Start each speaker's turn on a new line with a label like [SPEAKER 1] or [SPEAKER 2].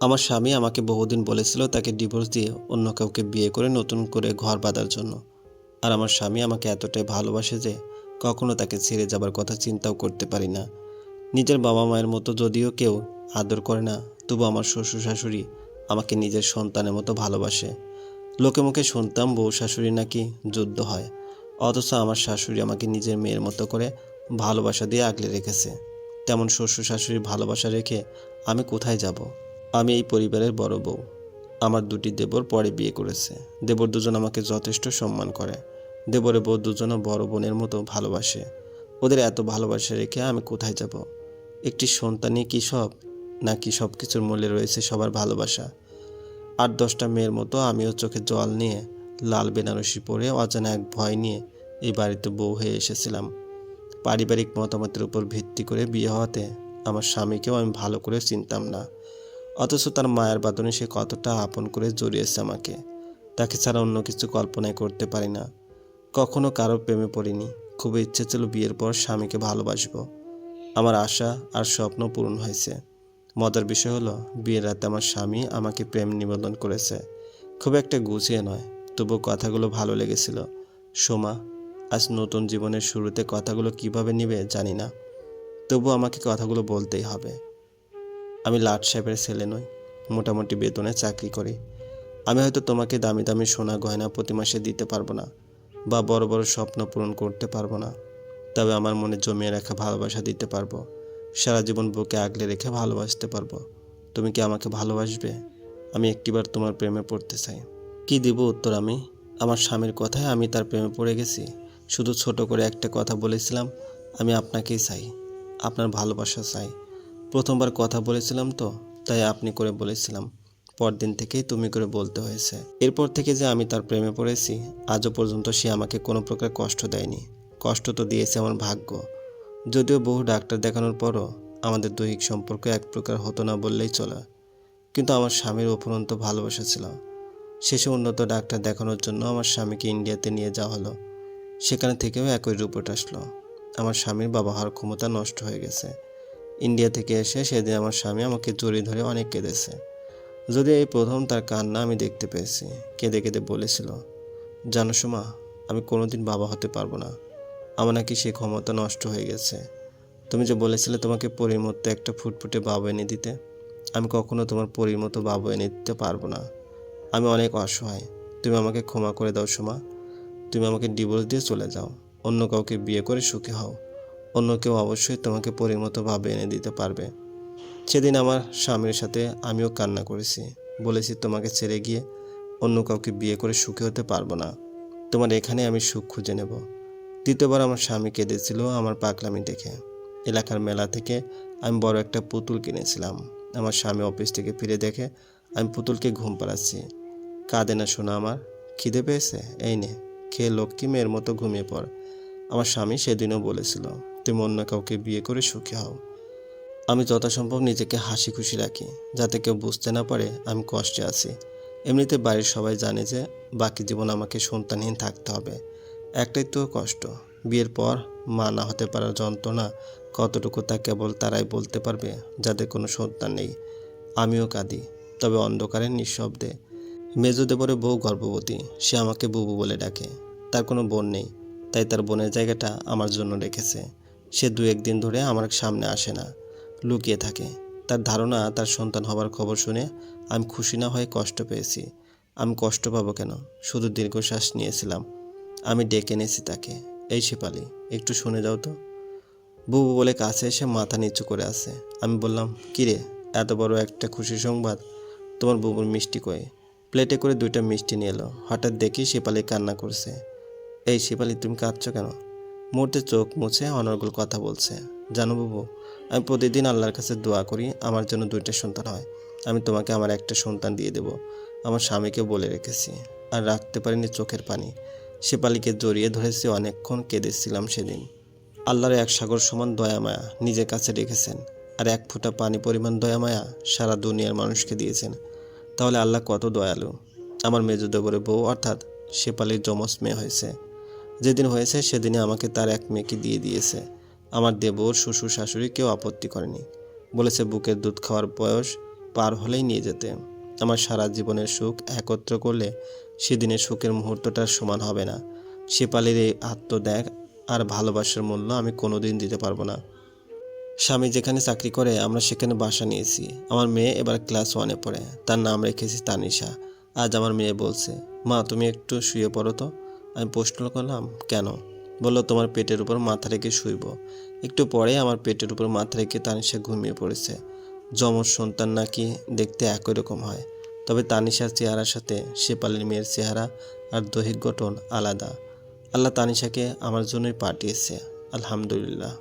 [SPEAKER 1] আমার স্বামী আমাকে বহুদিন বলেছিল তাকে ডিভোর্স দিয়ে অন্য কাউকে বিয়ে করে নতুন করে ঘর বাঁধার জন্য। আর আমার স্বামী আমাকে এতটাই ভালোবাসে যে কখনো তাকে ছেড়ে যাবার কথা চিন্তাও করতে পারি না। নিজের বাবা মায়ের মতো যদিও কেউ আদর করে না, তবু আমার শ্বশুর শাশুড়ি আমাকে নিজের সন্তানের মতো ভালোবাসে। লোকে মুখে শুনতাম বউ শাশুড়ি নাকি যুদ্ধ হয়, অথচ আমার শাশুড়ি আমাকে নিজের মেয়ের মতো করে ভালোবাসা দিয়ে আগলে রেখেছে। তেমন শ্বশুর শাশুড়ির ভালোবাসা রেখে আমি কোথায় যাব? আমি এই পরিবারের বড় বউ। আমার দুটি দেবর পরে বিয়ে করেছে। দেবর দুজন আমাকে যথেষ্ট সম্মান করে। দেবরের বউ দুজনও বড় বোনের মতো ভালোবাসে। ওদের এত ভালোবাসা রেখে আমি কোথায় যাব? একটি সন্তানই কি সব? নাকি সব কিছুর মূল্যে রয়েছে সবার ভালোবাসা? আট দশটা মেয়ের মতো আমিও চোখে জল নিয়ে লাল বেনারসি পরে অজানা এক ভয় নিয়ে এই বাড়িতে বউ হয়ে এসেছিলাম। পারিবারিক মতামতের উপর ভিত্তি করে বিয়ে হওয়াতে আমার স্বামীকেও আমি ভালো করে চিনতাম না। অথচ তার মায়ের বাদনে সে কতটা আপন করে জড়িয়েছে আমাকে। তাকে ছাড়া অন্য কিছু কল্পনাই করতে পারি না। কখনো কারও প্রেমে পড়িনি। খুব ইচ্ছে ছিল বিয়ের পর স্বামীকে ভালোবাসবো। আমার আশা আর স্বপ্ন পূরণ হয়েছে। মজার বিষয় হলো, বিয়ের রাতে আমার স্বামী আমাকে প্রেম নিবেদন করেছে। খুব একটা গুছিয়ে নয় তবু কথাগুলো ভালো লেগেছিল। সোমা, আজ নতুন জীবনের শুরুতে কথাগুলো কীভাবে নিবে জানি না। তবু আমাকে কথাগুলো বলতেই হবে। আমি লাট সাহেবের ছেলে নই, মোটামুটি বেতনে চাকরি করি। আমি হয়তো তোমাকে দামি দামি সোনা গয়না প্রতি মাসে দিতে পারব না বা বড় বড় স্বপ্ন পূরণ করতে পারব না। তবে আমার মনে জমিয়ে রাখা ভালোবাসা দিতে পারব। সারা জীবন বুকে আগলে রেখে ভালোবাসতে পারব। তুমি কি আমাকে ভালোবাসবে? আমি একটিবার তোমার প্রেমে পড়তে চাই। কি দিব উত্তর আমি? আমার স্বামীর কথায় আমি তার প্রেমে পড়ে গেছি। শুধু ছোট করে একটা কথা বলেছিলাম, আমি আপনাকেই চাই। আপনার ভালোবাসা চাই। প্রথমবার কথা বলেছিলাম তো, তাই আপনি করে বলেছিলাম। পরদিন থেকেই তুমি করে বলতে হয়েছে। এরপর থেকে যে আমি তার প্রেমে পড়েছি, আজও পর্যন্ত সে আমাকে কোনো প্রকার কষ্ট দেয়নি। কষ্ট তো দিয়েছে আমার ভাগ্য। যদিও বহু ডাক্তার দেখানোর পরও আমাদের দৈহিক সম্পর্ক এক প্রকার হতো না বললেই চলে। কিন্তু আমার স্বামীর অফুরন্ত ভালোবাসা ছিল। শেষে উন্নত ডাক্তার দেখানোর জন্য আমার স্বামীকে ইন্ডিয়াতে নিয়ে যাওয়া হলো। সেখানে থেকেও একই রিপোর্ট আসলো। আমার স্বামীর বাবা হওয়ার ক্ষমতা নষ্ট হয়ে গেছে। ইন্ডিয়া থেকে এসে সেদিন আমার স্বামী আমাকে জড়িয়ে ধরে অনেক কেঁদেছে। যদি এই প্রথম তার কান্না আমি দেখতে পেয়েছি। কেঁদে কেঁদে বলেছিল, জানো সুমা, আমি কোনোদিন বাবা হতে পারব না। আমার নাকি সে ক্ষমতা নষ্ট হয়ে গেছে। তুমি যে বলেছিলে তোমাকে পরীর মতো একটা ফুটফুটে বাবু এনে দিতে, আমি কখনো তোমার পরীর মতো বাবু এনে দিতে পারব না। আমি অনেক অসহায়। তুমি আমাকে ক্ষমা করে দাও সোমা। তুমি আমাকে ডিভোর্স দিয়ে চলে যাও। অন্য কাউকে বিয়ে করে সুখী হও। অন্য কেউ অবশ্যই তোমাকে পরীর মতো ভাবে এনে দিতে পারবে। সেদিন আমার স্বামীর সাথে আমিও কান্না করেছি। বলেছি, তোমাকে ছেড়ে গিয়ে অন্য কাউকে বিয়ে করে সুখী হতে পারব না। তোমার এখানে আমি সুখ খুঁজে নেব। দ্বিতীয়বার আমার স্বামী কেঁদেছিল আমার পাগলামি দেখে। এলাকার মেলা থেকে আমি বড় একটা পুতুল কিনেছিলাম। আমার স্বামী অফিস থেকে ফিরে দেখে আমি পুতুলকে ঘুম পাড়াচ্ছি। কাঁদে না শোনা আমার, খিদে পেয়েছে? এই নে, খেয়ে লক্ষ্মী মেয়ের মতো ঘুমিয়ে পড়। আমার স্বামী সেদিনও বলেছিল। তুমি অন্য কাউকে বিয়ে করে সুখী হও। আমি যথাসম্ভব নিজেকে হাসি খুশি রাখি, যাতে কেউ বুঝতে না পারে আমি কষ্টে আছি। এমনিতে বাড়ির সবাই জানে যে বাকি জীবন আমাকে সন্তানহীন থাকতে হবে। একটাই তো কষ্ট, বিয়ের পর মা না হতে পারার যন্ত্রণা কতটুকু তা কেবল তারাই বলতে পারবে, যাদের কোনো সন্তান নেই। আমিও কাঁদি, তবে অন্ধকারে নিঃশব্দে। মেজদেবরে বউ গর্ভবতী, সে আমাকে বুবু বলে ডাকে। তার কোনো বোন নেই, তাই তার বোনের জায়গাটা আমার জন্য রেখেছে। সে দু একদিন ধরে আমার সামনে আসে না, লুকিয়ে থাকে। তার ধারণা, তার সন্তান হবার খবর শুনে আমি খুশি না হয়ে কষ্ট পেয়েছি। আমি কষ্ট পাবো কেন? শুধু দীর্ঘশ্বাস নিয়েছিলাম। আমি ডেকে এনেছি তাকে। এই শেপালি, একটু শুনে যাও তো। বুবু বলে কাছে এসে মাথা নিচু করে আছে। আমি বললাম, কিরে, এত বড় একটা খুশি সংবাদ? তোমার বুবুর মিষ্টি কয়ে প্লেটে করে দুইটা মিষ্টি নিয়ে এলো। হঠাৎ দেখি শেপালি কান্না করছে। এই শেপালি, তুমি কাঁদছো কেন? মুহূর্তে চোখ মুছে অনর্গল কথা বলছে, জানো বাবু, আমি প্রতিদিন আল্লাহর কাছে দোয়া করি, আমার জন্য দুইটা সন্তান হয়। আমি তোমাকে আমার একটা সন্তান দিয়ে দেব। আমার স্বামীকে বলে রেখেছি, আর রাখতে পারিনি চোখের পানি। শেপালিকে জড়িয়ে ধরেছি অনেকক্ষণ কেঁদেছিলাম সেদিন। আল্লাহর এক সাগর সমান দয়া মায়া নিজের কাছে রেখেছেন, আর এক ফোঁটা পানি পরিমাণ দয়া মায়া সারা দুনিয়ার মানুষকে দিয়েছেন। তাহলে আল্লাহ কত দয়ালু। আমার মেজদেবরে বউ অর্থাৎ শেপালির যমজ মেয়ে হয়েছে। যেদিন হয়েছে সেদিনে আমাকে তার এক মেয়েকে দিয়ে দিয়েছে। আমার দেবর, শ্বশুর, শাশুড়ি কেউ আপত্তি করেনি। বলেছে বুকের দুধ খাওয়ার বয়স পার হলেই নিয়ে যেতে। আমার সারা জীবনের সুখ একত্র করলে সেদিনের সুখের মুহূর্তটার সমান হবে না। শেপালির এই আত্মত্যাগ আর ভালোবাসার মূল্য আমি কোনোদিন দিতে পারব না। স্বামী যেখানে চাকরি করে, আমরা সেখানে বাসা নিয়েছি। আমার মেয়ে এবার ক্লাস ওয়ানে পড়ে। তার নাম রেখেছি তানিশা। আজ আমার মেয়ে বলছে, মা, তুমি একটু শুয়ে পড়ো তো। আমি প্রশ্ন করলাম, কেন? বলল, তোমার পেটের উপর মাথা রেখে শুইব। একটু পরে আমার পেটের উপর মাথা রেখে তানিশা ঘুমিয়ে পড়েছে। যমজ সন্তান নাকি দেখতে একই রকম হয়। তবে তানিশার চেহারার সাথে শেপালির মেয়ের চেহারা আর দৈহিক গঠন আলাদা। আল্লাহ তানিশাকে আমার জন্যই পাঠিয়েছে। আলহামদুলিল্লাহ।